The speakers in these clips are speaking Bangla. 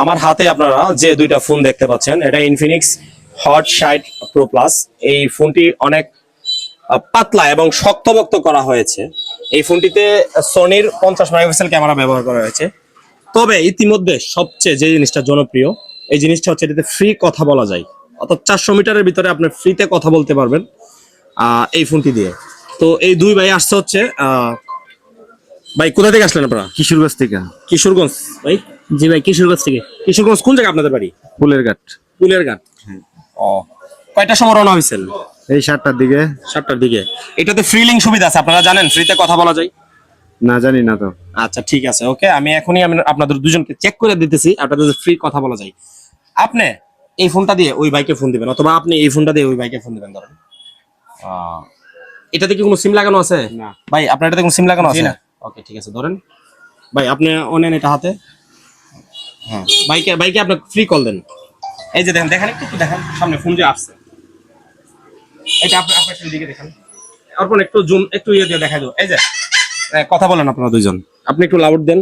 আমার হাতে আপনারা যে দুইটা ফোন দেখতে পাচ্ছেন এটা ইনফিনিক্স হট শাইট প্রো প্লাস এই ফোনটি অনেক পাতলা এবং শক্তভক্ত করা হয়েছে। এই ফোনটিতে সনির পঞ্চাশ মেগাপিক্সেল ক্যামেরা ব্যবহার করা হয়েছে। তবে ইতিমধ্যে সবচেয়ে যে জিনিসটা জনপ্রিয় এই জিনিসটা হচ্ছে এটাতে ফ্রি কথা বলা যায়। অর্থাৎ চারশো মিটারের ভিতরে আপনি ফ্রিতে কথা বলতে পারবেন এই ফোনটি দিয়ে। তো এই দুই ভাই আসছে হচ্ছে ভাই কোথা থেকে আসলেন আপনারা? কিশোরগঞ্জ থেকে। কিশোরগঞ্জ ভাই। জি ভাই কিশোরগঞ্জ থেকে। কিশোরগঞ্জ কোন জায়গা আপনাদের বাড়ি? ফুলের ঘাট পুলের ঘাট ও কয়টার সময় রওনা হয়েছেন? এই সাতটার দিকে। সাতটার দিকে। এটাতে ফ্রি লিঙ্ক সুবিধা আছে আপনারা জানেন ফ্রিতে কথা বলা যায়। না জানি না তো। আচ্ছা ঠিক আছে ওকে আমি এখনই আমি আপনাদের দুজনকে চেক করে দিতেছি আপনাদের ফ্রি কথা বলা যায়। আপনি এই ফোনটা দিয়ে ওই বাইকে ফোন দিবেন অথবা আপনি এই ফোনটা দিয়ে ওই বাইকে ফোন দিবেন ধরেন। এটাতে কি কোনো সিম লাগানো আছে? না। ভাই আপনার এটাতে কোনো সিম লাগানো আছে? না। ওকে ঠিক আছে ধরেন। ভাই আপনি অনেন এটা হাতে। হ্যাঁ। বাইকে বাইকে আপনি ফ্রি কল দেন। এই যে দেখেন দেখেন একটু দেখেন সামনে ফোন যে আসছে। এটা আপনি আপনার দিকে দেখেন। অর্পণ একটু জুম একটু ইয়ে দিয়ে দেখা এই যে কথা বলেন আপনারা দুইজন। আপনি একটু লাউড দেন।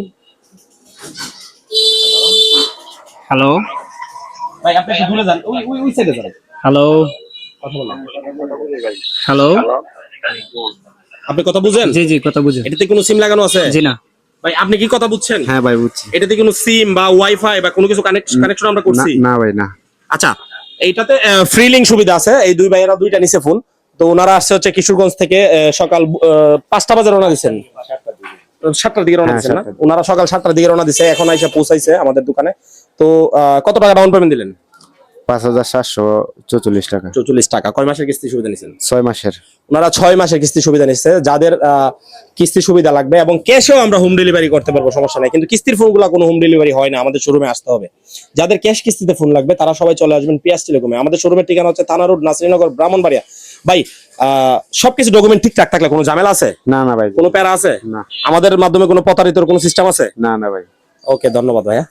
হ্যালো ভাই আপনি একটু দূরে যান। ওই ওই ওই সাইডে যান। হ্যালো কথা বলেন। হ্যালো আপনি কথা বুঝেন? জি জি কথা বুঝেন। এটাতে কোনো সিম লাগানো আছে? জি না। ভাই আপনি কি কথা বুঝছেন? হ্যাঁ ভাই বুঝছি। এটাতে কোনো সিম বা ওয়াইফাই বা কোনো কিছু কানেকশন আমরা করছি? না ভাই না। আচ্ছা এইটাতে ফ্রি লিঙ্ক সুবিধা আছে। এই দুই ভাইয়েরা দুইটা নিছে ফোন তো ওনারা আসছে হচ্ছে কিশোরগঞ্জ থেকে সকাল পাঁচটা বাজে রওনা দিচ্ছেন সাতটার দিকে রওনা হ্যাঁ, দিচ্ছেন না? ওনারা সকাল সাতটার দিকে রওনা দিছে এখন আইসা পৌঁছাইছে আমাদের দোকানে। তো আহ, কত টাকা ডাউন পেমেন্ট দিলেন? পাঁচ হাজার সাতশো চৌচল্লিশ টাকা। চৌচল্লিশ টাকা। কয় মাসের কিস্তি সুবিধা নিছেন? ছয় মাসের। ওনারা ছয় মাসের কিস্তি সুবিধা নিচ্ছে যাদের কিস্তি সুবিধা লাগবে এবং ক্যাশেও আমরা হোম ডেলিভারি করতে পারব সমস্যা নাই। কিন্তু কিস্তির ফোনগুলো কোনো হোম ডেলিভারি হয় না আমাদের শোরুমে আসতে হবে। যাদের ক্যাশ কিস্তিতে ফোন লাগবে তারা সবাই চলে আসবেন পিয়াস টেলিকমে। আমাদের শোরুমের ঠিকানা হচ্ছে থানা রোড নাসরিনগর ব্রাহ্মণবাড়িয়া। ভাই আহ, সবকিছু ডকুমেন্ট ঠিকঠাক থাকলে কোনো ঝামেলা আছে? না না ভাই। কোনো প্যারা আছে? না। আমাদের মাধ্যমে কোনো প্রতারিতর কোনো সিস্টেম আছে? না না ভাই। ওকে ধন্যবাদ ভাইয়া।